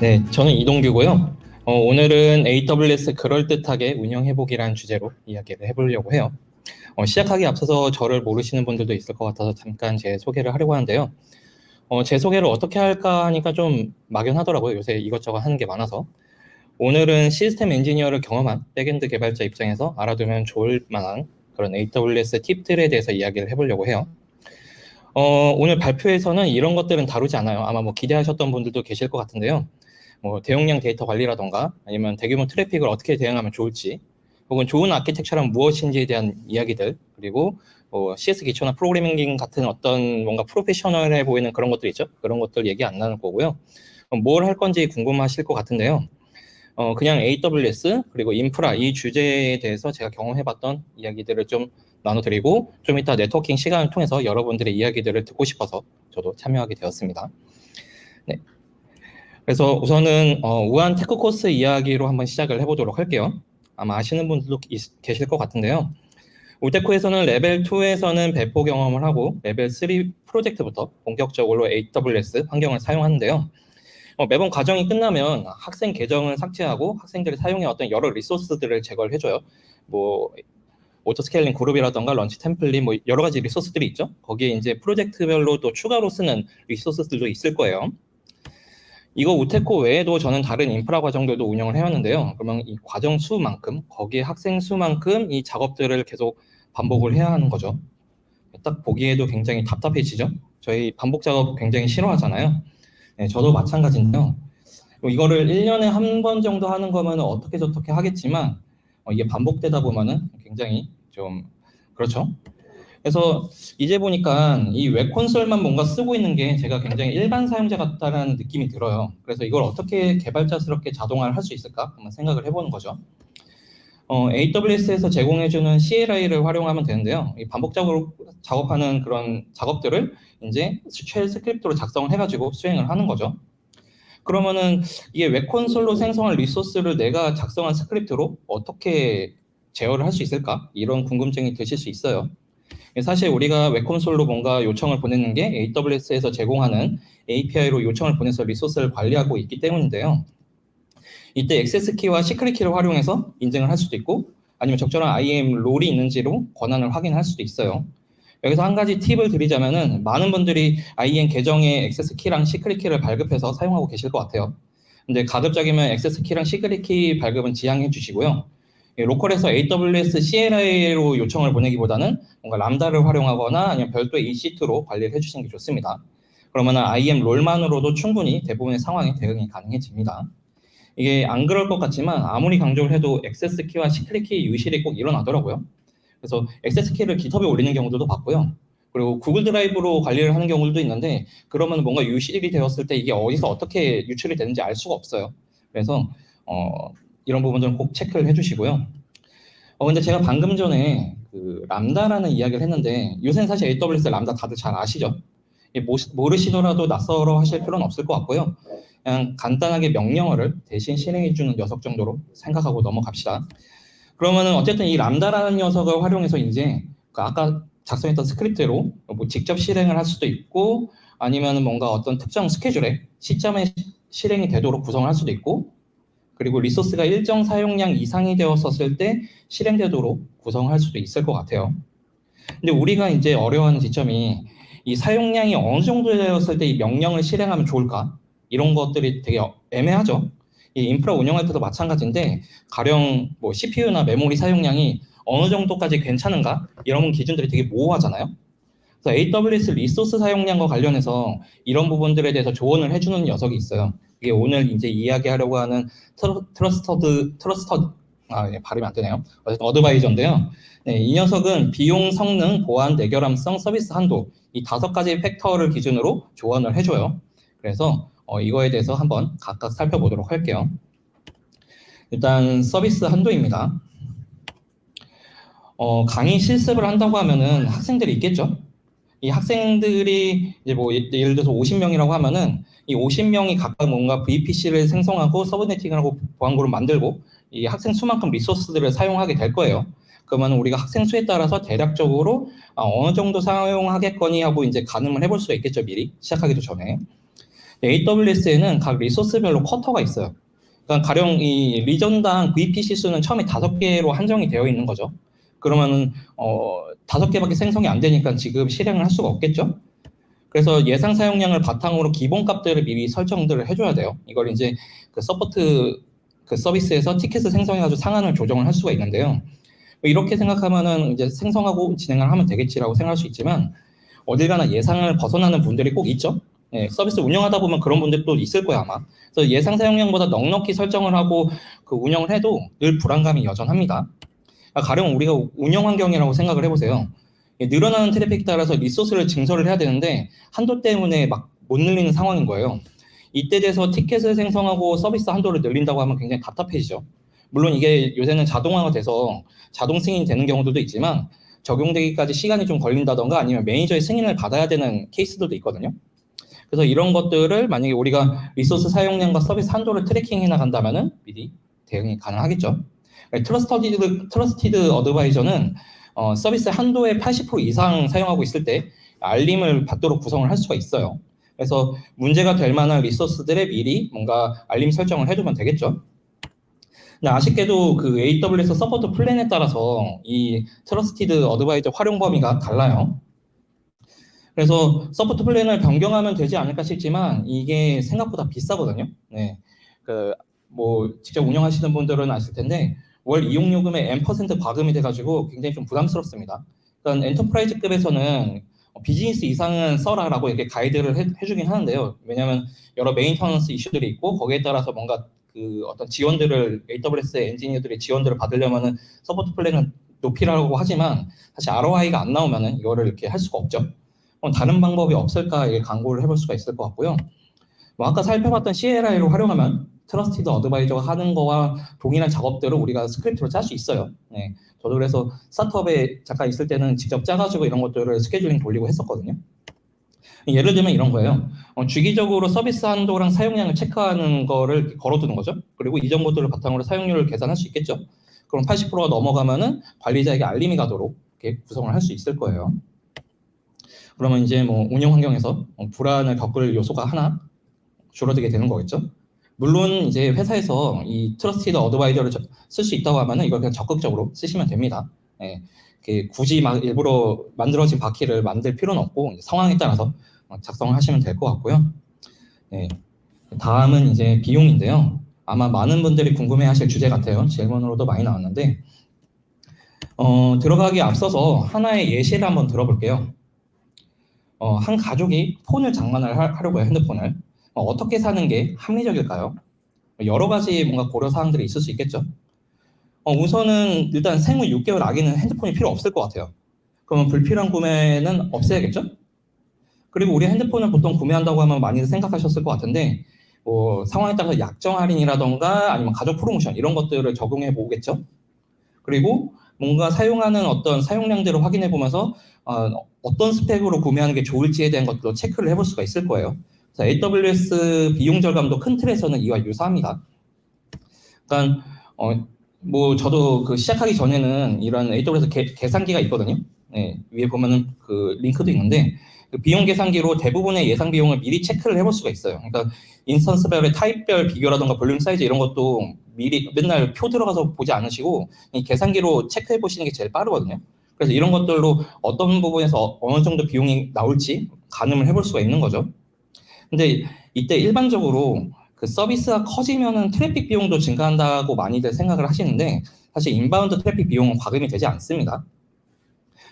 네, 저는 이동규고요. 어, 오늘은 AWS 그럴듯하게 운영해보기라는 주제로 이야기를 해보려고 해요. 어, 시작하기 앞서서 저를 모르시는 분들도 있을 것 같아서 잠깐 제 소개를 하려고 하는데요. 어, 제 소개를 어떻게 할까 하니까 좀 막연하더라고요. 요새 이것저것 하는 게 많아서. 오늘은 시스템 엔지니어를 경험한 백엔드 개발자 입장에서 알아두면 좋을 만한 그런 AWS 팁들에 대해서 이야기를 해보려고 해요. 어, 오늘 발표에서는 이런 것들은 다루지 않아요. 아마 뭐 기대하셨던 분들도 계실 것 같은데요. 뭐 대용량 데이터 관리라던가 아니면 대규모 트래픽을 어떻게 대응하면 좋을지 혹은 좋은 아키텍처란 무엇인지에 대한 이야기들 그리고 뭐 CS 기초나 프로그래밍 같은 어떤 뭔가 프로페셔널해 보이는 그런 것들 있죠. 그런 것들 얘기 안 나눌 거고요. 뭘 할 건지 궁금하실 것 같은데요. 어, 그냥 AWS 그리고 인프라 이 주제에 대해서 제가 경험해봤던 이야기들을 좀 나눠드리고 좀 이따 네트워킹 시간을 통해서 여러분들의 이야기들을 듣고 싶어서 저도 참여하게 되었습니다. 네. 그래서 우선은 어, 우한 테크 코스 이야기로 한번 시작을 해보도록 할게요. 아마 아시는 분들도 있, 계실 것 같은데요. 울테코에서는 레벨 2에서는 배포 경험을 하고 레벨 3 프로젝트부터 본격적으로 AWS 환경을 사용하는데요. 어, 매번 과정이 끝나면 학생 계정을 삭제하고 학생들이 사용해 어떤 여러 리소스들을 제거를 해줘요. 뭐 오토 스케일링 그룹이라던가 런치 템플릿 뭐 여러 가지 리소스들이 있죠. 거기에 이제 프로젝트별로 또 추가로 쓰는 리소스들도 있을 거예요. 이거 우테코 외에도 저는 다른 인프라 과정들도 운영을 해왔는데요. 그러면 이 과정 수만큼 거기에 학생 수만큼 이 작업들을 계속 반복을 해야 하는 거죠. 딱 보기에도 굉장히 답답해지죠. 저희 반복 작업 굉장히 싫어하잖아요. 네, 저도 마찬가지인데요. 이거를 1년에 한 번 정도 하는 거면 어떻게 저떻게 하겠지만 어, 이게 반복되다 보면은 굉장히 좀 그렇죠. 그래서 이제 보니까 이 웹 콘솔만 뭔가 쓰고 있는 게 제가 굉장히 일반 사용자 같다는 느낌이 들어요. 그래서 이걸 어떻게 개발자스럽게 자동화를 할 수 있을까 한번 생각을 해보는 거죠. 어, AWS에서 제공해주는 CLI를 활용하면 되는데요. 이 반복적으로 작업하는 그런 작업들을 이제 쉘 스크립트로 작성을 해가지고 수행을 하는 거죠. 그러면은 이게 웹 콘솔로 생성한 리소스를 내가 작성한 스크립트로 어떻게 제어를 할 수 있을까? 이런 궁금증이 드실 수 있어요. 사실 우리가 웹 콘솔로 뭔가 요청을 보내는 게 AWS에서 제공하는 API로 요청을 보내서 리소스를 관리하고 있기 때문인데요. 이때 액세스 키와 시크릿 키를 활용해서 인증을 할 수도 있고 아니면 적절한 IAM 롤이 있는지로 권한을 확인할 수도 있어요. 여기서 한 가지 팁을 드리자면은 많은 분들이 IAM 계정에 액세스 키랑 시크릿 키를 발급해서 사용하고 계실 것 같아요. 근데 가급적이면 액세스 키랑 시크릿 키 발급은 지양해 주시고요. 로컬에서 AWS CLI로 요청을 보내기보다는 뭔가 람다를 활용하거나 아니면 별도의 EC2로 관리를 해주시는 게 좋습니다. 그러면 IAM 롤만으로도 충분히 대부분의 상황에 대응이 가능해집니다. 이게 안 그럴 것 같지만 아무리 강조를 해도 액세스 키와 시크릿 키 유실이 꼭 일어나더라고요. 그래서 액세스 키를 GitHub에 올리는 경우들도 봤고요. 그리고 구글 드라이브로 관리를 하는 경우들도 있는데 그러면 뭔가 유실이 되었을 때 이게 어디서 어떻게 유출이 되는지 알 수가 없어요. 그래서 어, 이런 부분들은 꼭 체크를 해주시고요. 어, 근데 제가 방금 전에 그 람다라는 이야기를 했는데 요새는 사실 AWS 람다 다들 잘 아시죠? 모르시더라도 낯설어 하실 필요는 없을 것 같고요. 그냥 간단하게 명령어를 대신 실행해주는 녀석 정도로 생각하고 넘어갑시다. 그러면은 어쨌든 이 람다라는 녀석을 활용해서 이제 그 아까 작성했던 스크립트로 뭐 직접 실행을 할 수도 있고 아니면 뭔가 어떤 특정 스케줄에 시점에 실행이 되도록 구성을 할 수도 있고 그리고 리소스가 일정 사용량 이상이 되었었을 때 실행되도록 구성할 수도 있을 것 같아요. 근데 우리가 이제 어려워하는 지점이 이 사용량이 어느 정도 되었을 때 이 명령을 실행하면 좋을까? 이런 것들이 되게 애매하죠. 이 인프라 운영할 때도 마찬가지인데 가령 뭐 CPU나 메모리 사용량이 어느 정도까지 괜찮은가 이런 기준들이 되게 모호하잖아요. 그래서 AWS 리소스 사용량과 관련해서 이런 부분들에 대해서 조언을 해주는 녀석이 있어요. 이게 오늘 이제 이야기하려고 하는 트러, 트러스터드 트러스터 아 예, 발음이 안 되네요. 어드바이저인데요. 네, 이 녀석은 비용, 성능, 보안, 내결함성, 서비스 한도 이 다섯 가지 팩터를 기준으로 조언을 해줘요. 그래서 어, 이거에 대해서 한번 각각 살펴보도록 할게요. 일단 서비스 한도입니다. 어, 강의 실습을 한다고 하면은 학생들이 있겠죠. 이 학생들이 이제 뭐 예를 들어서 50명이라고 하면은 이 50명이 각각 뭔가 VPC를 생성하고 서브네팅하고 보안고를 만들고 이 학생 수만큼 리소스들을 사용하게 될 거예요. 그러면 우리가 학생 수에 따라서 대략적으로 아, 어느 정도 사용하겠거니 하고 이제 가늠을 해볼 수가 있겠죠 미리 시작하기도 전에. AWS에는 각 리소스별로 쿼터가 있어요. 그러니까 가령 이 리전당 VPC 수는 처음에 다섯 개로 한정이 되어 있는 거죠. 그러면은 어 다섯 개밖에 생성이 안 되니까 지금 실행을 할 수가 없겠죠. 그래서 예상 사용량을 바탕으로 기본 값들을 미리 설정들을 해줘야 돼요. 이걸 이제 그 서포트 그 서비스에서 티켓을 생성해가지고 상한을 조정을 할 수가 있는데요. 뭐 이렇게 생각하면은 이제 생성하고 진행을 하면 되겠지라고 생각할 수 있지만 어딜 가나 예상을 벗어나는 분들이 꼭 있죠. 예, 서비스 운영하다 보면 그런 분들도 있을 거야 아마. 그래서 예상 사용량보다 넉넉히 설정을 하고 그 운영을 해도 늘 불안감이 여전합니다. 그러니까 가령 우리가 운영 환경이라고 생각을 해보세요. 예, 늘어나는 트래픽에 따라서 리소스를 증설을 해야 되는데 한도 때문에 막 못 늘리는 상황인 거예요. 이때 돼서 티켓을 생성하고 서비스 한도를 늘린다고 하면 굉장히 답답해지죠. 물론 이게 요새는 자동화가 돼서 자동 승인이 되는 경우들도 있지만 적용되기까지 시간이 좀 걸린다던가 아니면 매니저의 승인을 받아야 되는 케이스들도 있거든요. 그래서 이런 것들을 만약에 우리가 리소스 사용량과 서비스 한도를 트래킹해 나간다면은 미리 대응이 가능하겠죠. 트러스티드 트러스티드 어드바이저는 어, 서비스 한도의 80% 이상 사용하고 있을 때 알림을 받도록 구성을 할 수가 있어요. 그래서 문제가 될 만한 리소스들에 미리 뭔가 알림 설정을 해두면 되겠죠. 근데 아쉽게도 그 AWS 서포트 플랜에 따라서 이 트러스티드 어드바이저 활용 범위가 달라요. 그래서 서포트 플랜을 변경하면 되지 않을까 싶지만 이게 생각보다 비싸거든요. 네. 그 뭐 직접 운영하시는 분들은 아실 텐데 월 이용 요금의 N% 과금이 돼가지고 굉장히 좀 부담스럽습니다. 그러니까 엔터프라이즈급에서는 비즈니스 이상은 써라라고 이렇게 가이드를 해, 해주긴 하는데요. 왜냐하면 여러 메인터넌스 이슈들이 있고 거기에 따라서 뭔가 그 어떤 지원들을 AWS 엔지니어들의 지원들을 받으려면은 서포트 플랜을 높이라고 하지만 사실 ROI가 안 나오면은 이거를 이렇게 할 수가 없죠. 그럼 다른 방법이 없을까 이게 강구를 해볼 수가 있을 것 같고요. 뭐 아까 살펴봤던 CLI를 활용하면 트러스티드 어드바이저가 하는 거와 동일한 작업들을 우리가 스크립트로 짤 수 있어요. 네. 저도 그래서 스타트업에 잠깐 있을 때는 직접 짜가지고 이런 것들을 스케줄링 돌리고 했었거든요. 예를 들면 이런 거예요. 어, 주기적으로 서비스 한도랑 사용량을 체크하는 거를 걸어두는 거죠. 그리고 이 정보들을 바탕으로 사용률을 계산할 수 있겠죠. 그럼 80%가 넘어가면은 관리자에게 알림이 가도록 이렇게 구성을 할 수 있을 거예요. 그러면 이제 뭐 운영 환경에서 어, 불안을 겪을 요소가 하나 줄어들게 되는 거겠죠. 물론 이제 회사에서 이 트러스티드 어드바이저를 쓸 수 있다고 하면은 이걸 그냥 적극적으로 쓰시면 됩니다. 예, 굳이 막 일부러 만들어진 바퀴를 만들 필요는 없고 상황에 따라서 작성을 하시면 될 것 같고요. 예, 다음은 이제 비용인데요. 아마 많은 분들이 궁금해하실 주제 같아요. 질문으로도 많이 나왔는데 어, 들어가기 앞서서 하나의 예시를 한번 들어볼게요. 어, 한 가족이 폰을 장만을 하, 려고 해요. 핸드폰을. 어, 어떻게 사는 게 합리적일까요? 여러 가지 뭔가 고려 사항들이 있을 수 있겠죠. 어, 우선은 일단 생후 6개월 아기는 핸드폰이 필요 없을 것 같아요. 그러면 불필요한 구매는 없애야겠죠? 그리고 우리 핸드폰을 보통 구매한다고 하면 많이들 생각하셨을 것 같은데 뭐 상황에 따라서 약정 할인이라던가 아니면 가족 프로모션 이런 것들을 적용해 보겠죠. 그리고 뭔가 사용하는 어떤 사용량들을 확인해 보면서 어, 떤 스펙으로 구매하는 게 좋을지에 대한 것도 체크를 해볼 수가 있을 거예요. AWS 비용 절감도 큰 틀에서는 이와 유사합니다. 그러니까 어, 뭐 저도 그 시작하기 전에는 이런 AWS 계, 계산기가 있거든요. 네, 위에 보면은 그 링크도 있는데 그 비용 계산기로 대부분의 예상 비용을 미리 체크를 해볼 수가 있어요. 그러니까 인스턴스별의 타입별 비교라던가 볼륨 사이즈 이런 것도 미리 맨날 표 들어가서 보지 않으시고 이 계산기로 체크해 보시는 게 제일 빠르거든요. 그래서 이런 것들로 어떤 부분에서 어느 정도 비용이 나올지 가늠을 해볼 수가 있는 거죠. 근데 이때 일반적으로 그 서비스가 커지면은 트래픽 비용도 증가한다고 많이들 생각을 하시는데 사실 인바운드 트래픽 비용은 과금이 되지 않습니다.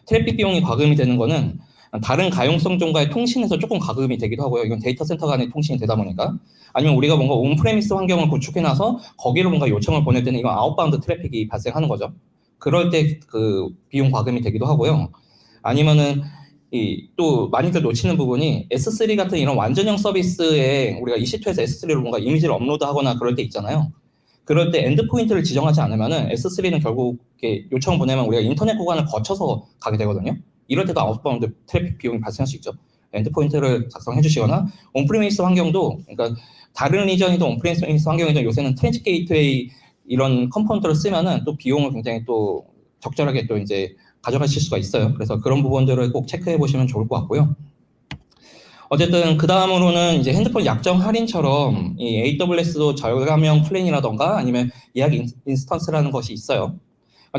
트래픽 비용이 과금이 되는 거는 다른 가용성 종과의 통신에서 조금 과금이 되기도 하고요. 이건 데이터 센터 간의 통신이 되다 보니까 아니면 우리가 뭔가 온프레미스 환경을 구축해놔서 거기로 뭔가 요청을 보낼 때는 이건 아웃바운드 트래픽이 발생하는 거죠. 그럴 때 그 비용 과금이 되기도 하고요. 아니면은 이 또 많이들 놓치는 부분이 S3 같은 이런 완전형 서비스에 우리가 EC2에서 S3로 뭔가 이미지를 업로드하거나 그럴 때 있잖아요. 그럴 때 엔드포인트를 지정하지 않으면은 S3는 결국 요청 보내면 우리가 인터넷 구간을 거쳐서 가게 되거든요. 이럴 때도 아웃바운드 트래픽 비용이 발생할 수 있죠. 엔드포인트를 작성해 주시거나 온프리미스 환경도 그러니까 다른 리전이든 온프리미스 환경이든 요새는 트랜지 게이트웨이 이런 컴포넌트를 쓰면은 또 비용을 굉장히 또 적절하게 또 이제 가져가실 수가 있어요. 그래서 그런 부분들을 꼭 체크해 보시면 좋을 것 같고요. 어쨌든 그 다음으로는 이제 핸드폰 약정 할인처럼 이 AWS도 절감형 플랜이라던가 아니면 예약 인- 인스턴스라는 것이 있어요.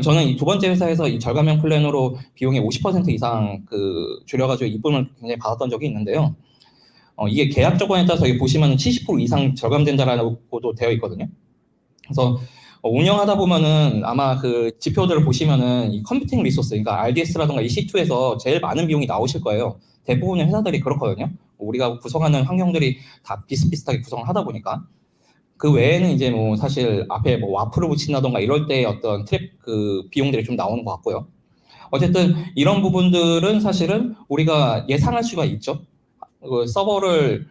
저는 이 두 번째 회사에서 이 절감형 플랜으로 비용의 50% 이상 그 줄여가지고 이쁨을 굉장히 받았던 적이 있는데요. 어, 이게 계약 조건에 따라서 보시면 70% 이상 절감된다라고도 되어 있거든요. 그래서 어, 운영하다 보면은 아마 그 지표들을 보시면은 이 컴퓨팅 리소스, 그러니까 RDS라든가 EC2에서 제일 많은 비용이 나오실 거예요. 대부분의 회사들이 그렇거든요. 우리가 구성하는 환경들이 다 비슷비슷하게 구성을 하다 보니까 그 외에는 이제 뭐 사실 앞에 뭐 와플을 붙인다던가 이럴 때 어떤 트랩 그 비용들이 좀 나오는 것 같고요. 어쨌든 이런 부분들은 사실은 우리가 예상할 수가 있죠. 그 서버를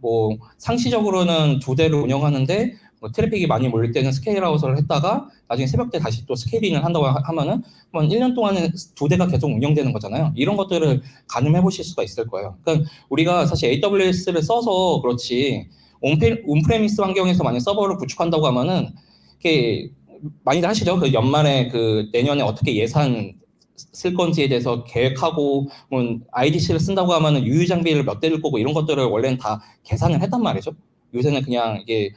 그뭐 상시적으로는 두 대를 운영하는데 뭐 트래픽이 많이 몰릴 때는 스케일아웃을 했다가 나중에 새벽 때 다시 또 스케일링을 한다고 하- 하면은 한 1년 동안은 두 대가 계속 운영되는 거잖아요. 이런 것들을 가늠해 보실 수가 있을 거예요. 그러니까 우리가 사실 AWS를 써서 그렇지 온프레미스 환경에서 만약 서버를 구축한다고 하면은 이렇게 많이들 하시죠. 그 연말에 그 내년에 어떻게 예산 쓸 건지에 대해서 계획하고 뭐 IDC를 쓴다고 하면은 유유 장비를 몇 대를 거고 이런 것들을 원래는 다 계산을 했단 말이죠. 요새는 그냥 이게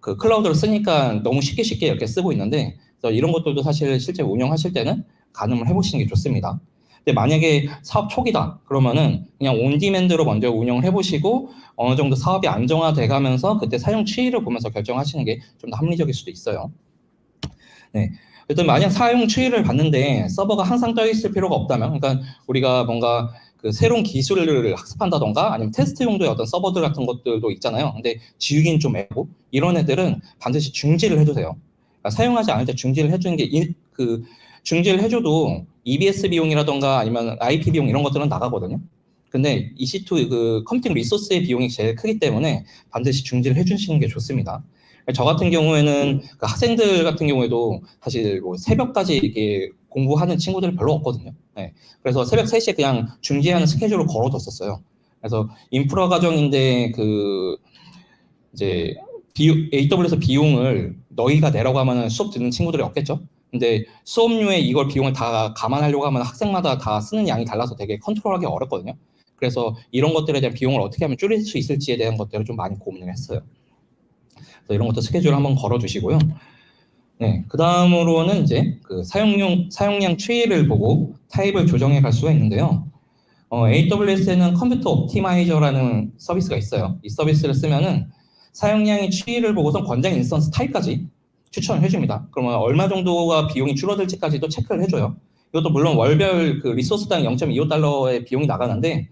그 클라우드를 쓰니까 너무 쉽게 쉽게 이렇게 쓰고 있는데 이런 것들도 사실 실제 운영하실 때는 가늠을 해보시는 게 좋습니다. 근데 만약에 사업 초기다 그러면은 그냥 온디맨드로 먼저 운영을 해보시고 어느 정도 사업이 안정화돼 가면서 그때 사용 추이를 보면서 결정하시는 게 좀 더 합리적일 수도 있어요. 네. 일단 만약 사용 추이를 봤는데 서버가 항상 떠 있을 필요가 없다면, 그러니까 우리가 뭔가 그 새로운 기술을 학습한다던가 아니면 테스트 용도의 어떤 서버들 같은 것들도 있잖아요. 근데 지우기는 좀 애고 이런 애들은 반드시 중지를 해주세요. 그러니까 사용하지 않을 때 중지를 해주는 게그 중지를 해줘도 EBS 비용이라던가 아니면 IP 비용 이런 것들은 나가거든요. 근데 EC2 그 컴퓨팅 리소스의 비용이 제일 크기 때문에 반드시 중지를 해주시는 게 좋습니다. 저 같은 경우에는 그 학생들 같은 경우에도 사실 뭐 새벽까지 이게 공부하는 친구들이 별로 없거든요. 네. 그래서 새벽 3시에 그냥 중지하는 스케줄을 걸어뒀었어요. 그래서 인프라 과정인데 그 이제 비, AWS 비용을 너희가 내라고 하면 수업 듣는 친구들이 없겠죠. 근데 수업료에 이걸 비용을 다 감안하려고 하면 학생마다 다 쓰는 양이 달라서 되게 컨트롤하기 어렵거든요. 그래서 이런 것들에 대한 비용을 어떻게 하면 줄일 수 있을지에 대한 것들을 좀 많이 고민을 했어요. 이런 것도 스케줄 한번 걸어주시고요. 네, 그 다음으로는 이제 그 사용용 사용량 추이를 보고 타입을 조정해 갈 수가 있는데요. 어, AWS에는 컴퓨터 옵티마이저라는 서비스가 있어요. 이 서비스를 쓰면은 사용량의 추이를 보고서 권장 인스턴스 타입까지 추천을 해줍니다. 그러면 얼마 정도가 비용이 줄어들지까지도 체크를 해줘요. 이것도 물론 월별 그 리소스당 0.25달러의 비용이 나가는데,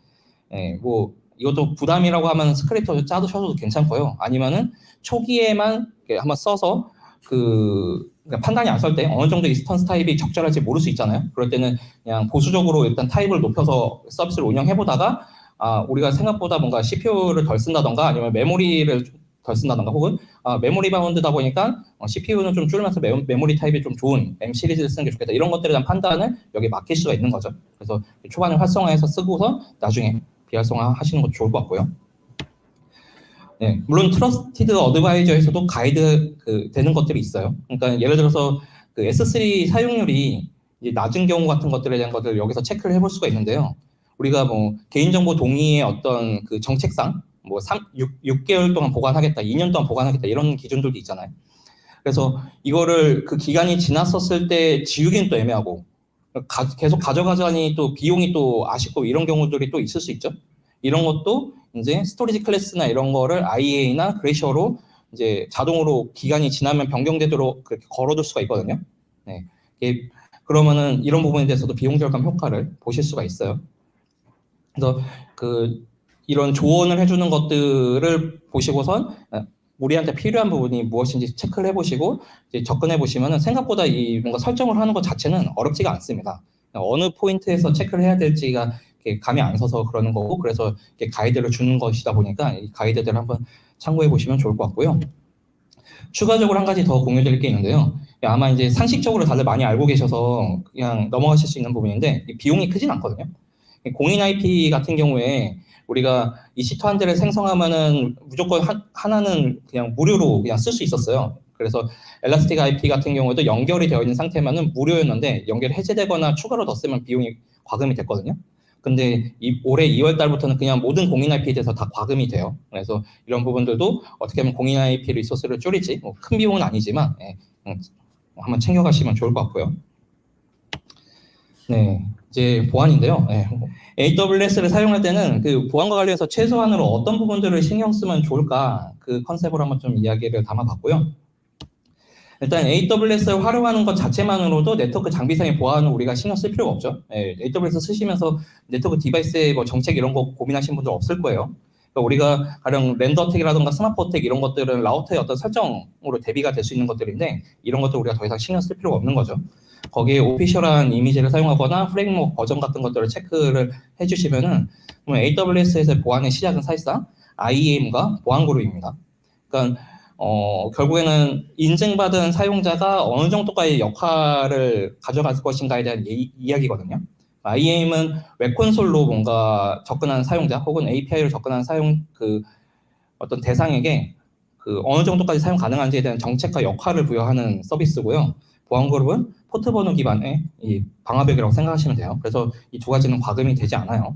예, 뭐 이것도 부담이라고 하면 스크립터 짜두셔도 괜찮고요. 아니면은 초기에만 한번 써서 그 그러니까 판단이 안 설 때 어느 정도 인스턴스 타입이 적절할지 모를 수 있잖아요. 그럴 때는 그냥 보수적으로 일단 타입을 높여서 서비스를 운영해 보다가 아 우리가 생각보다 뭔가 CPU를 덜 쓴다던가 아니면 메모리를 덜 쓴다던가 혹은 아, 메모리 바운드다 보니까 어, CPU는 좀 줄면서 메, 메모리 타입이 좀 좋은 M 시리즈를 쓰는 게 좋겠다 이런 것들에 대한 판단을 여기 맡길 수가 있는 거죠. 그래서 초반에 활성화해서 쓰고서 나중에 비활성화 하시는 것도 좋을 것 같고요. 네, 물론 트러스티드 어드바이저에서도 가이드 그 되는 것들이 있어요. 그러니까 예를 들어서 그 S3 사용률이 낮은 경우 같은 것들에 대한 것들을 여기서 체크를 해볼 수가 있는데요. 우리가 뭐 개인정보 동의의 어떤 그 정책상 뭐 3, 6, 6개월 동안 보관하겠다, 2년 동안 보관하겠다 이런 기준들도 있잖아요. 그래서 이거를 그 기간이 지났었을 때 지우기는 또 애매하고 가- 계속 가져가자니 또 비용이 또 아쉽고 이런 경우들이 또 있을 수 있죠. 이런 것도 이제 스토리지 클래스나 이런 거를 IA나 그레이셔로 이제 자동으로 기간이 지나면 변경되도록 그렇게 걸어둘 수가 있거든요. 네. 그러면은 이런 부분에 대해서도 비용 절감 효과를 보실 수가 있어요. 그래서 그 이런 조언을 해주는 것들을 보시고선 어, 우리한테 필요한 부분이 무엇인지 체크를 해보시고 접근해 보시면은 생각보다 이 뭔가 설정을 하는 것 자체는 어렵지가 않습니다. 어느 포인트에서 체크를 해야 될지가 감이 안 서서 그러는 거고 그래서 가이드를 주는 것이다 보니까 이 가이드들을 한번 참고해 보시면 좋을 것 같고요. 추가적으로 한 가지 더 공유드릴 게 있는데요. 아마 이제 상식적으로 다들 많이 알고 계셔서 그냥 넘어가실 수 있는 부분인데 이 비용이 크진 않거든요. 공인 IP 같은 경우에 우리가 이 시트 한 대를 생성하면은 무조건 하, 하나는 그냥 무료로 그냥 쓸 수 있었어요. 그래서 엘라스틱 IP 같은 경우에도 연결이 되어 있는 상태면은 무료였는데 연결 해제되거나 추가로 더 쓰면 비용이 과금이 됐거든요. 근데 이, 올해 2월 달부터는 그냥 모든 공인 IP에 대해서 다 과금이 돼요. 그래서 이런 부분들도 어떻게 하면 공인 IP 리소스를 줄이지, 뭐 큰 비용은 아니지만 예, 음, 한번 챙겨가시면 좋을 것 같고요. 네, 이제 보안인데요. 네. AWS를 사용할 때는 그 보안과 관련해서 최소한으로 어떤 부분들을 신경 쓰면 좋을까 그 컨셉으로 한번 좀 이야기를 담아봤고요. 일단 AWS를 활용하는 것 자체만으로도 네트워크 장비상의 보안을 우리가 신경 쓸 필요가 없죠. 예, AWS 쓰시면서 네트워크 디바이스의 뭐 정책 이런 거 고민하시는 분들 없을 거예요. 그러니까 우리가 가령 랜더 어택이라든가 스마트 어택 이런 것들은 라우터의 어떤 설정으로 대비가 될 수 있는 것들인데 이런 것들 우리가 더 이상 신경 쓸 필요가 없는 거죠. 거기에 오피셜한 이미지를 사용하거나 프레임워크 버전 같은 것들을 체크를 해주시면은 그러면 AWS에서의 보안의 시작은 사실상 IAM과 보안 그룹입니다. 그러니까 어, 결국에는 인증받은 사용자가 어느 정도까지 역할을 가져갈 것인가에 대한 이, 이야기거든요. IAM은 웹 콘솔로 뭔가 접근하는 사용자 혹은 API를 접근하는 사용 그 어떤 대상에게 그 어느 정도까지 사용 가능한지에 대한 정책과 역할을 부여하는 서비스고요. 보안 그룹은 포트 번호 기반의 이 방화벽이라고 생각하시면 돼요. 그래서 이 두 가지는 과금이 되지 않아요.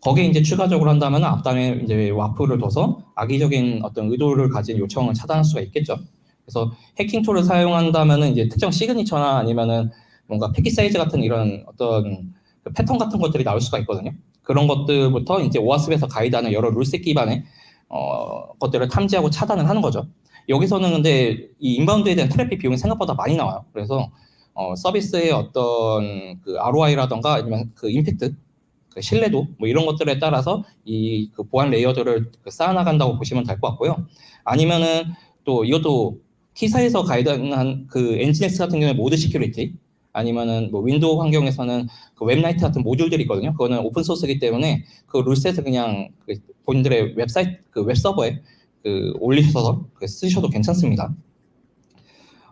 거기에 이제 추가적으로 한다면 앞단에 이제 와프를 둬서 악의적인 어떤 의도를 가진 요청을 차단할 수가 있겠죠. 그래서 해킹 툴을 사용한다면은 이제 특정 시그니처나 아니면은 뭔가 패킷 사이즈 같은 이런 어떤 그 패턴 같은 것들이 나올 수가 있거든요. 그런 것들부터 이제 오아스에서 가이드하는 여러 룰셋 기반의 어, 것들을 탐지하고 차단을 하는 거죠. 여기서는 근데 이 인바운드에 대한 트래픽 비용이 생각보다 많이 나와요. 그래서 어, 서비스의 어떤 그 ROI라던가 아니면 그 임팩트, 그 신뢰도 뭐 이런 것들에 따라서 이 그 보안 레이어들을 그 쌓아나간다고 보시면 될 것 같고요. 아니면은 또 이것도 T사에서 가이드한 그 엔지넥스 같은 경우에 모드 시큐리티 아니면은 뭐 윈도우 환경에서는 그 웹라이트 같은 모듈들이 있거든요. 그거는 오픈 소스이기 때문에 그 룰셋을 그냥 그 본인들의 웹사이트 그 웹서버에 그 올리셔서 그 쓰셔도 괜찮습니다.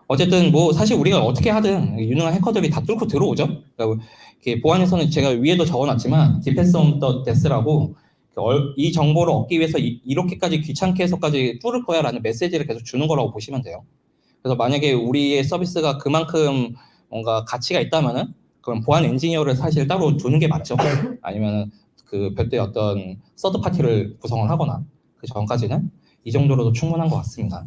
어쨌든 뭐 사실 우리가 어떻게 하든 유능한 해커들이 다 뚫고 들어오죠. 그러니까 보안에서는 제가 위에도 적어놨지만 디펜스 온더 데스라고 이 정보를 얻기 위해서 이, 렇게까지 귀찮게 해서까지 뚫을 거야라는 메시지를 계속 주는 거라고 보시면 돼요. 그래서 만약에 우리의 서비스가 그만큼 뭔가 가치가 있다면은 그럼 보안 엔지니어를 사실 따로 두는 게 맞죠. 아니면은 그 별도의 어떤 서드 파티를 구성을 하거나 그 전까지는 이 정도로도 충분한 것 같습니다.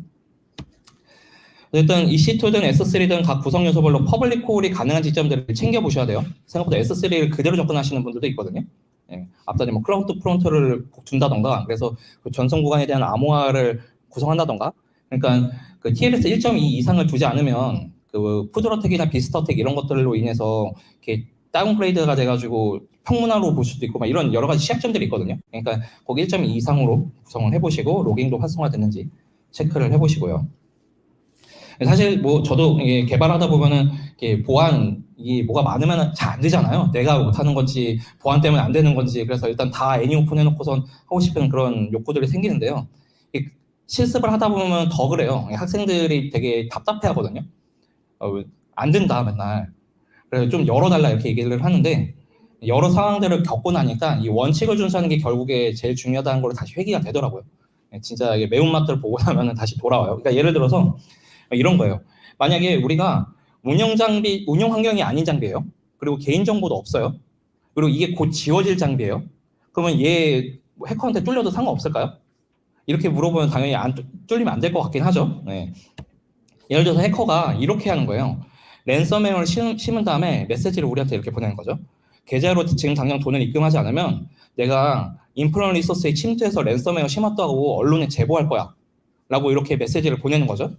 어쨌든 EC2든 S3든 각 구성 요소별로 퍼블릭 콜이 가능한 지점들을 챙겨 보셔야 돼요. 생각보다 S3를 그대로 접근하시는 분들도 있거든요. 예, 앞단에 뭐 클라우드 프론트를 둔다던가 그래서 그 전송 구간에 대한 암호화를 구성한다던가 그러니까 그 TLS 1.2 이상을 두지 않으면 그 푸드어택이나 비스터택 이런 것들로 인해서 이렇게 다운그레이드가 돼가지고 평문화로 볼 수도 있고 막 이런 여러 가지 시약점들이 있거든요. 그러니까 거기 1.2 이상으로 구성을 해보시고 로깅도 활성화됐는지 체크를 해보시고요. 사실 뭐 저도 개발하다 보면은 보안 이 뭐가 많으면 잘 안 되잖아요. 내가 못하는 건지 보안 때문에 안 되는 건지 그래서 일단 다 애니 오픈 해놓고선 하고 싶은 그런 욕구들이 생기는데요. 실습을 하다 보면 더 그래요. 학생들이 되게 답답해하거든요. 어, 안 된다 맨날. 그래서 좀 열어달라 이렇게 얘기를 하는데 여러 상황들을 겪고 나니까 이 원칙을 준수하는 게 결국에 제일 중요하다는 걸 다시 회귀가 되더라고요. 진짜 매운맛들 보고 나면 다시 돌아와요. 그러니까 예를 들어서 이런 거예요. 만약에 우리가 운영 장비, 운영 환경이 아닌 장비예요. 그리고 개인 정보도 없어요. 그리고 이게 곧 지워질 장비예요. 그러면 얘 해커한테 뚫려도 상관없을까요? 이렇게 물어보면 당연히 안 뚫리면 안 될 것 같긴 하죠. 네. 예를 들어서 해커가 이렇게 하는 거예요. 랜섬웨어를 심, 심은 다음에 메시지를 우리한테 이렇게 보내는 거죠. 계좌로 지금 당장 돈을 입금하지 않으면 내가 인프런 리소스에 침투해서 랜섬웨어 심었다고 언론에 제보할 거야. 라고 이렇게 메시지를 보내는 거죠.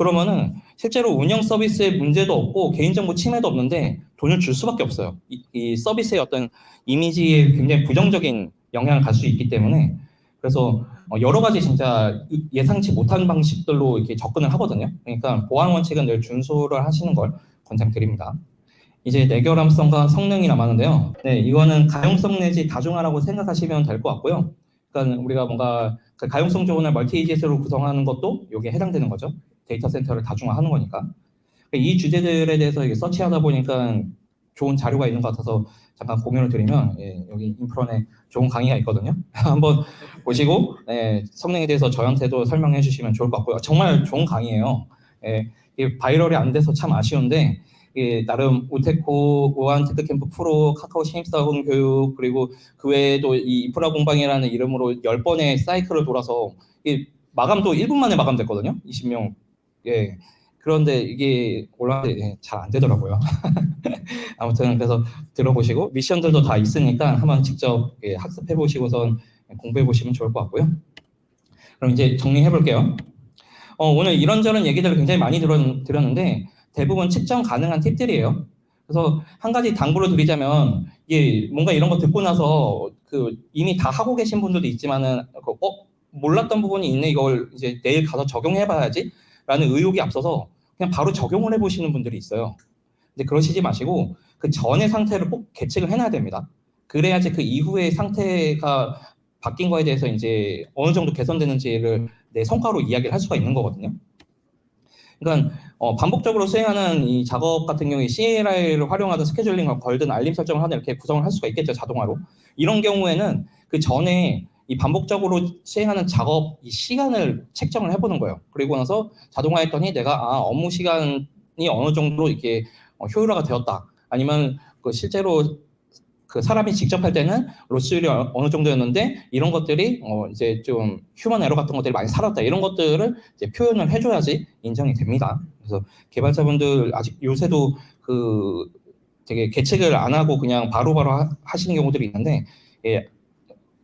그러면은 실제로 운영 서비스에 문제도 없고 개인정보 침해도 없는데 돈을 줄 수밖에 없어요. 이, 이 서비스의 어떤 이미지에 굉장히 부정적인 영향을 갈 수 있기 때문에 그래서 어, 여러 가지 진짜 예상치 못한 방식들로 이렇게 접근을 하거든요. 그러니까 보안 원칙은 늘 준수를 하시는 걸 권장드립니다. 이제 내결함성과 성능이 남았는데요. 네, 이거는 가용성 내지 다중화라고 생각하시면 될 것 같고요. 그러니까 우리가 뭔가 그 가용성 조건을 멀티이짓으로 구성하는 것도 여기에 해당되는 거죠. 데이터 센터를 다중화하는 거니까. 그러니까 이 주제들에 대해서 서치하다 보니까 좋은 자료가 있는 것 같아서 잠깐 공유를 드리면 예, 여기 인프런에 좋은 강의가 있거든요. 한번 보시고 예, 성능에 대해서 저한테도 설명해 주시면 좋을 것 같고요. 정말 좋은 강의예요. 예, 바이럴이 안 돼서 참 아쉬운데 예, 나름 우테코, 우한 테크캠프 프로, 카카오 신입사원 교육 그리고 그 외에도 이 인프라 공방이라는 이름으로 10번의 사이클을 돌아서 이 마감도 1분 만에 마감됐거든요. 20명. 예. 그런데 이게 올라가는데 잘 안 되더라고요. 아무튼 그래서 들어보시고 미션들도 다 있으니까 한번 직접 예, 학습해 보시고선 공부해 보시면 좋을 것 같고요. 그럼 이제 정리해 볼게요. 어, 오늘 이런저런 얘기들을 굉장히 많이 들었, 들었는데 대부분 측정 가능한 팁들이에요. 그래서 한 가지 당부를 드리자면 이게 뭔가 이런 거 듣고 나서 그 이미 다 하고 계신 분들도 있지만은 그, 어 몰랐던 부분이 있네 이걸 이제 내일 가서 적용해 봐야지 라는 의욕이 앞서서 그냥 바로 적용을 해보시는 분들이 있어요. 근데 그러시지 마시고 그 전의 상태를 꼭 계측을 해놔야 됩니다. 그래야지 그 이후의 상태가 바뀐 거에 대해서 이제 어느 정도 개선되는지를 내 성과로 이야기를 할 수가 있는 거거든요. 그러니까 어, 반복적으로 수행하는 이 작업 같은 경우에 CLI를 활용하든 스케줄링을 걸든 알림 설정을 하든 이렇게 구성을 할 수가 있겠죠 자동화로. 이런 경우에는 그 전에 이 반복적으로 수행하는 작업 이 시간을 책정을 해보는 거예요. 그리고 나서 자동화했더니 내가 아 업무 시간이 어느 정도로 이게 어, 효율화가 되었다. 아니면 그 실제로 그 사람이 직접 할 때는 로스율이 어- 어느 정도였는데 이런 것들이 어 이제 좀 휴먼 에러 같은 것들이 많이 살았다 이런 것들을 이제 표현을 해줘야지 인정이 됩니다. 그래서 개발자분들 아직 요새도 그 되게 계책을 안 하고 그냥 바로바로 하- 하시는 경우들이 있는데 예,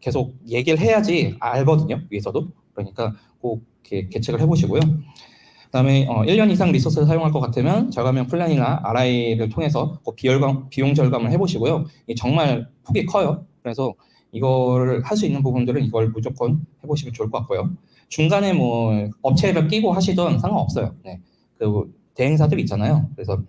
계속 얘기를 해야지 알거든요 위에서도 그러니까 꼭 이렇게 계책을 해보시고요. 그 다음에 어, 1년 이상 리소스를 사용할 것 같으면 저가면 플랜이나 RI를 통해서 꼭 비열감, 비용 절감을 해보시고요. 정말 폭이 커요. 그래서 이거를 할 수 있는 부분들은 이걸 무조건 해보시면 좋을 것 같고요. 중간에 뭐 업체를 끼고 하시던 상관없어요. 네. 그 대행사들 있잖아요. 그래서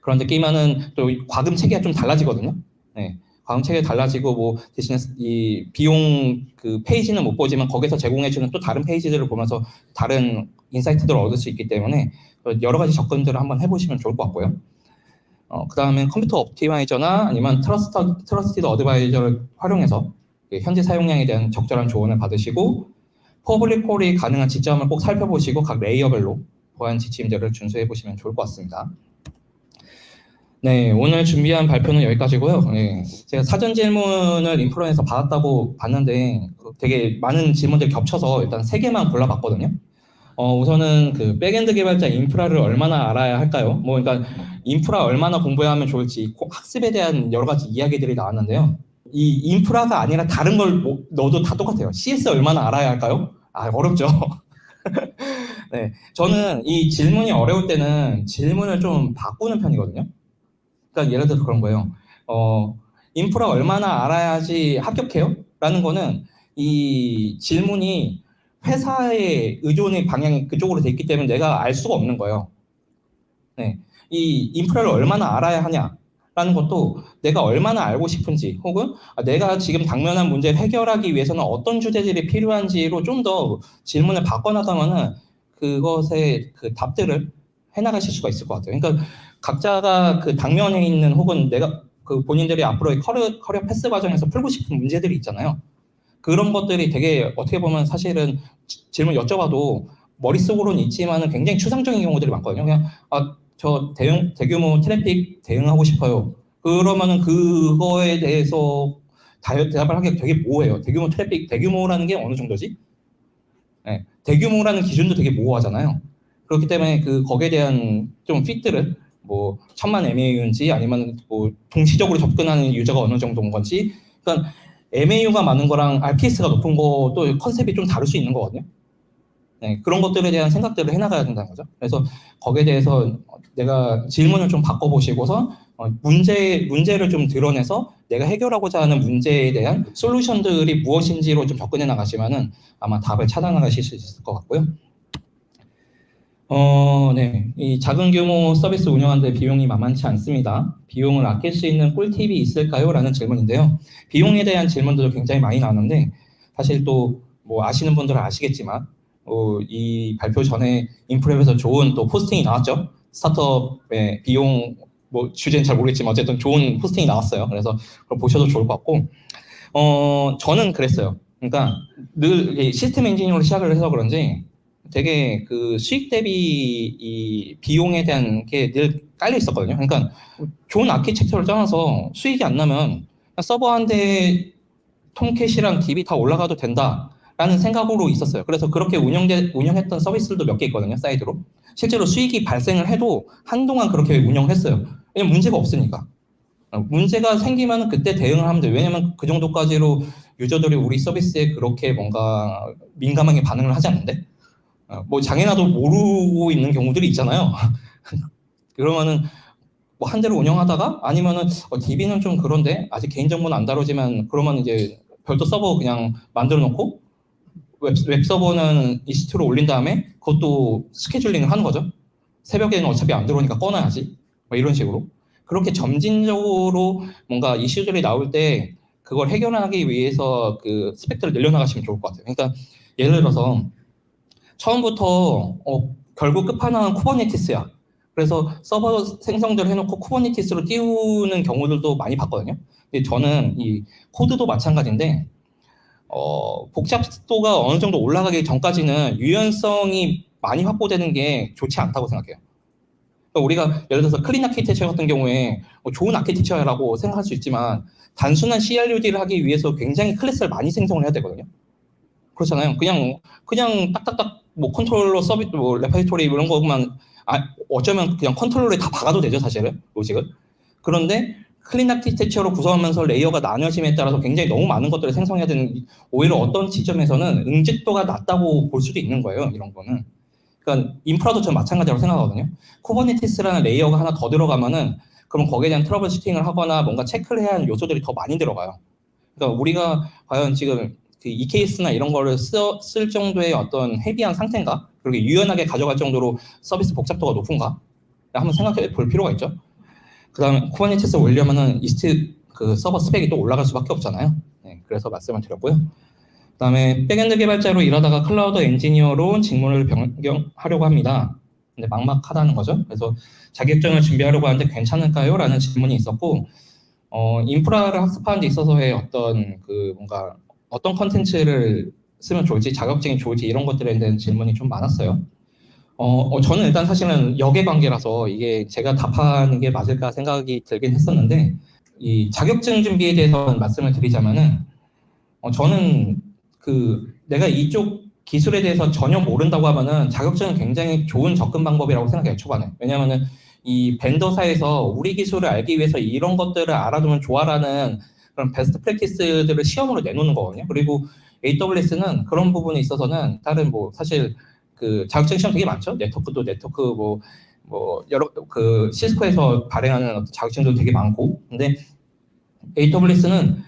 그런데 끼면은 또 과금 체계가 좀 달라지거든요. 네. 과금 체계 달라지고 뭐 대신에 이 비용 그 페이지는 못 보지만 거기서 제공해주는 또 다른 페이지들을 보면서 다른 인사이트들을 얻을 수 있기 때문에 여러 가지 접근들을 한번 해보시면 좋을 것 같고요. 어, 그 다음에 컴퓨터 옵티마이저나 아니면 트러스터, 트러스티드 어드바이저를 활용해서 그 현재 사용량에 대한 적절한 조언을 받으시고 퍼블릭 콜이 가능한 지점을 꼭 살펴보시고 각 레이어별로 보안 지침들을 준수해 보시면 좋을 것 같습니다. 네, 오늘 준비한 발표는 여기까지고요. 네, 제가 사전 질문을 인프로에서 받았다고 봤는데 그 되게 많은 질문들이 겹쳐서 일단 세 개만 골라봤거든요. 어, 우선은 그 백엔드 개발자 인프라를 얼마나 알아야 할까요? 뭐 그러니까 인프라 얼마나 공부해야 하면 좋을지 꼭 학습에 대한 여러 가지 이야기들이 나왔는데요. 이 인프라가 아니라 다른 걸 뭐- 넣어도 다 똑같아요. CS 얼마나 알아야 할까요? 아 어렵죠. 네, 저는 이 질문이 어려울 때는 질문을 좀 바꾸는 편이거든요. 그러니까 예를 들어서 그런 거예요. 어, 인프라 얼마나 알아야지 합격해요? 라는 거는 이 질문이 회사의 의존의 방향이 그쪽으로 돼 있기 때문에 내가 알 수가 없는 거예요. 네. 이 인프라를 얼마나 알아야 하냐라는 것도 내가 얼마나 알고 싶은지 혹은 아, 내가 지금 당면한 문제를 해결하기 위해서는 어떤 주제들이 필요한지로 좀 더 질문을 바꿔나가면은 그것의 그 답들을 해나가실 수가 있을 것 같아요. 그러니까 각자가 그 당면에 있는 혹은 내가 그 본인들이 앞으로의 커리어, 커리어 패스 과정에서 풀고 싶은 문제들이 있잖아요. 그런 것들이 되게 어떻게 보면 사실은 지- 질문 여쭤봐도 머릿속으로는 있지만은 굉장히 추상적인 경우들이 많거든요. 그냥 아, 저 대형 대규모 트래픽 대응하고 싶어요. 그러면은 그거에 대해서 다- 대답을 하기가 되게 모호해요. 대규모 트래픽 대규모라는 게 어느 정도지? 네, 대규모라는 기준도 되게 모호하잖아요. 그렇기 때문에 그 거기에 대한 좀 핏들을 뭐 천만 MAU인지 아니면 뭐 동시적으로 접근하는 유저가 어느 정도인 건지 그러니까 MAU가 많은 거랑 RPS가 높은 것도 컨셉이 좀 다를 수 있는 거거든요. 네, 그런 것들에 대한 생각들을 해나가야 된다는 거죠. 그래서 거기에 대해서 내가 질문을 좀 바꿔보시고서 어, 문제 문제를 좀 드러내서 내가 해결하고자 하는 문제에 대한 솔루션들이 무엇인지로 좀 접근해 나가시면은 아마 답을 찾아 나가실 수 있을 것 같고요. 어, 네. 이 작은 규모 서비스 운영하는데 비용이 만만치 않습니다. 비용을 아낄 수 있는 꿀팁이 있을까요? 라는 질문인데요. 비용에 대한 질문들도 굉장히 많이 나왔는데, 사실 또, 뭐, 아시는 분들은 아시겠지만, 어, 이 발표 전에 인프랩에서 좋은 또 포스팅이 나왔죠. 스타트업의 비용, 뭐, 주제는 잘 모르겠지만, 어쨌든 좋은 포스팅이 나왔어요. 그래서 그걸 보셔도 좋을 것 같고, 어, 저는 그랬어요. 그러니까, 늘 시스템 엔지니어로 시작을 해서 그런지, 되게 그 수익 대비 이 비용에 대한 게 늘 깔려 있었거든요. 그러니까 좋은 아키텍처를 짜놔서 수익이 안 나면 서버 한 대 통캣이랑 DB 다 올라가도 된다라는 생각으로 있었어요. 그래서 그렇게 운영돼, 운영했던 서비스들도 몇 개 있거든요. 사이드로. 실제로 수익이 발생을 해도 한동안 그렇게 운영을 했어요. 왜냐면 문제가 없으니까. 어, 문제가 생기면 그때 대응을 하면 돼요. 왜냐면 그 정도까지로 유저들이 우리 서비스에 그렇게 뭔가 민감하게 반응을 하지 않는데 어, 뭐 장애나도 모르고 있는 경우들이 있잖아요. 그러면은 뭐 한 대로 운영하다가 아니면은 어, DB는 좀 그런데 아직 개인정보는 안 다루지만 그러면 이제 별도 서버 그냥 만들어 놓고 웹, 웹 서버는 이스트로 올린 다음에 그것도 스케줄링을 하는 거죠. 새벽에는 어차피 안 들어오니까 꺼놔야지. 뭐 이런 식으로. 그렇게 점진적으로 뭔가 이슈들이 나올 때 그걸 해결하기 위해서 그 스펙트를 늘려나가시면 좋을 것 같아요. 그러니까 예를 들어서 처음부터 어, 결국 끝판왕은 쿠버네티스야. 그래서 서버 생성들 해놓고 쿠버네티스로 띄우는 경우들도 많이 봤거든요. 근데 저는 이 코드도 마찬가지인데 어, 복잡도가 어느 정도 올라가기 전까지는 유연성이 많이 확보되는 게 좋지 않다고 생각해요. 그러니까 우리가 예를 들어서 클린 아키텍처 같은 경우에 뭐 좋은 아키텍처라고 생각할 수 있지만 단순한 CRUD를 하기 위해서 굉장히 클래스를 많이 생성을 해야 되거든요. 그렇잖아요. 그냥 그냥 딱딱딱 뭐 컨트롤러 서비스 뭐 레파지토리 이런 거만 아, 어쩌면 그냥 컨트롤러에 다 박아도 되죠 사실은 로직은. 그런데 클린 아키텍처로 구성하면서 레이어가 나뉘어짐에 따라서 굉장히 너무 많은 것들을 생성해야 되는 오히려 어떤 지점에서는 응집도가 낮다고 볼 수도 있는 거예요 이런 거는. 그러니까 인프라도 전 마찬가지라고 생각하거든요. 쿠버네티스라는 레이어가 하나 더 들어가면은 그럼 거기에 대한 트러블 슈팅을 하거나 뭔가 체크를 해야 하는 요소들이 더 많이 들어가요. 그러니까 우리가 과연 지금 그 EKS나 이런 거를 써, 쓸 정도의 어떤 헤비한 상태인가? 그리고 유연하게 가져갈 정도로 서비스 복잡도가 높은가? 한번 생각해 볼 필요가 있죠. 그 다음에 쿠버네티스를 올려면은 이스트 그 서버 스펙이 또 올라갈 수밖에 없잖아요. 네, 그래서 말씀을 드렸고요. 그 다음에 백엔드 개발자로 일하다가 클라우드 엔지니어로 직무를 변경하려고 합니다. 근데 막막하다는 거죠. 그래서 자격증을 준비하려고 하는데 괜찮을까요? 라는 질문이 있었고 어, 인프라를 학습하는 데 있어서의 어떤 그 뭔가 어떤 컨텐츠를 쓰면 좋을지 자격증이 좋을지 이런 것들에 대한 질문이 좀 많았어요. 어, 어, 저는 일단 사실은 역의 관계라서 이게 제가 답하는 게 맞을까 생각이 들긴 했었는데 이 자격증 준비에 대해서 말씀을 드리자면은 어, 저는 그 내가 이쪽 기술에 대해서 전혀 모른다고 하면은 자격증은 굉장히 좋은 접근 방법이라고 생각해요 초반에 왜냐하면은 이 벤더사에서 우리 기술을 알기 위해서 이런 것들을 알아두면 좋아라는 그런 베스트 프랙티스들을 시험으로 내놓는 거거든요 그리고 AWS는 그런 부분에 있어서는 다른 뭐 사실 그 자격증 시험 되게 많죠 네트워크도 네트워크 뭐뭐 여러 그 시스코에서 발행하는 어떤 자격증도 되게 많고 근데 AWS는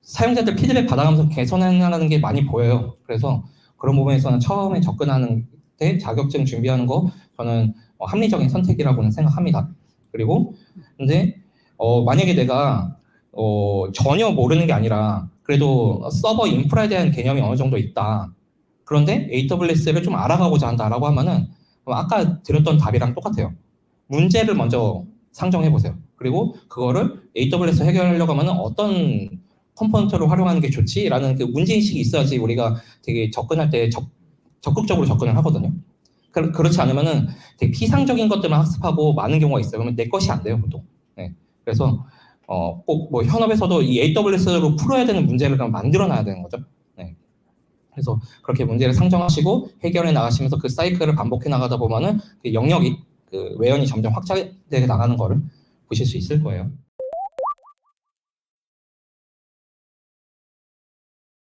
사용자들 피드백 받아가면서 개선해나가는 게 많이 보여요. 그래서 그런 부분에서는 처음에 접근하는 때 자격증 준비하는 거 저는 어, 합리적인 선택이라고는 생각합니다. 그리고 근데 어, 만약에 내가 어, 전혀 모르는 게 아니라 그래도 서버 인프라에 대한 개념이 어느 정도 있다. 그런데 AWS를 좀 알아가고자 한다라고 하면은 아까 드렸던 답이랑 똑같아요. 문제를 먼저 상정해 보세요. 그리고 그거를 AWS 해결하려고 하면은 어떤 컴포넌트를 활용하는 게 좋지라는 그 문제인식이 있어야지 우리가 되게 접근할 때 적, 적극적으로 접근을 하거든요. 그, 그렇지 않으면은 되게 피상적인 것들만 학습하고 많은 경우가 있어요. 그러면 내 것이 안 돼요, 보통. 네. 그래서 어, 꼭 뭐 현업에서도 이 AWS로 풀어야 되는 문제를 그냥 만들어 놔야 되는 거죠. 네. 그래서 그렇게 문제를 상정하시고 해결해 나가시면서 그 사이클을 반복해 나가다 보면은 그 영역이 그 외연이 점점 확장되게 나가는 거를 보실 수 있을 거예요.